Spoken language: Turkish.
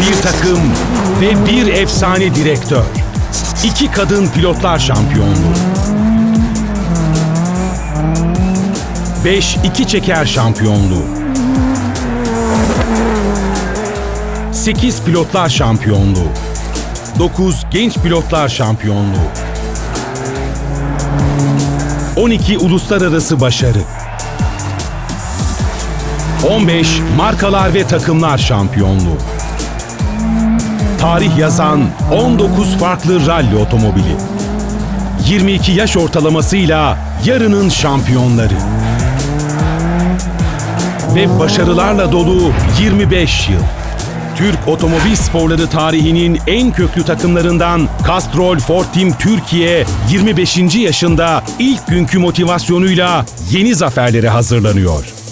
Bir takım ve bir efsane direktör. İki kadın pilotlar şampiyonluğu. 5 iki çeker şampiyonluğu. 8 pilotlar şampiyonluğu. 9 genç pilotlar şampiyonluğu. 12 uluslararası başarı. 15 markalar ve takımlar şampiyonluğu. Tarih yazan 19 farklı ralli otomobili. 22 yaş ortalamasıyla yarının şampiyonları. Ve başarılarla dolu 25 yıl. Türk otomobil sporları tarihinin en köklü takımlarından Castrol Ford Team Türkiye 25. yaşında ilk günkü motivasyonuyla yeni zaferlere hazırlanıyor.